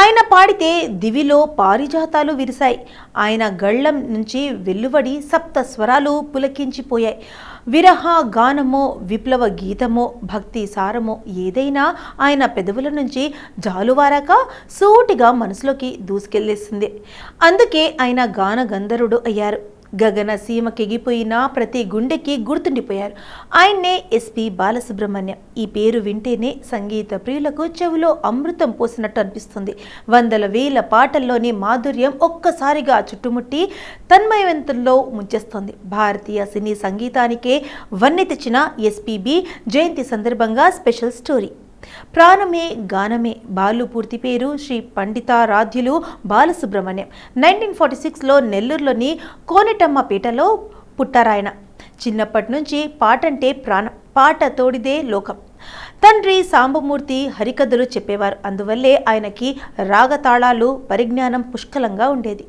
ఆయన పాడితే దివిలో పారిజాతాలు విరిశాయి. ఆయన గళ్ళం నుంచి వెల్లువడి సప్త స్వరాలు పులకించిపోయాయి. విరహ గానమో విప్లవ గీతమో భక్తి సారమో ఏదైనా ఆయన పెదవుల నుంచి జాలువారాక సూటిగా మనసులోకి దూసుకెళ్ళేస్తుంది అందుకే ఆయన గాన గంధర్వుడు అయ్యారు. గగన సీమకెగిపోయిన ప్రతి గుండెకి గుర్తుండిపోయారు. ఆయన్నే ఎస్పి బాలసుబ్రహ్మణ్యం. ఈ పేరు వింటేనే సంగీత ప్రియులకు చెవిలో అమృతం పోసినట్టు అనిపిస్తుంది. వందల వేల పాటల్లోని మాధుర్యం ఒక్కసారిగా చుట్టుముట్టి తన్మయవంతంలో ముంచేస్తుంది. భారతీయ సినీ సంగీతానికే వన్నె తెచ్చిన ఎస్పీబి జయంతి సందర్భంగా స్పెషల్ స్టోరీ. ప్రాణమే గానమే. బాలు పూర్తి పేరు శ్రీ పండితారాధ్యులు బాలసుబ్రహ్మణ్యం. నైన్టీన్ ఫార్టీ సిక్స్లో నెల్లూరులోని కోనెటమ్మపేటలో పుట్టారాయన. చిన్నప్పటి నుంచి పాటంటే ప్రాణం పాట తోడిదే లోకం. తండ్రి సాంబమూర్తి హరికథలు చెప్పేవారు. అందువల్లే ఆయనకి రాగతాళాలు పరిజ్ఞానం పుష్కలంగా ఉండేది.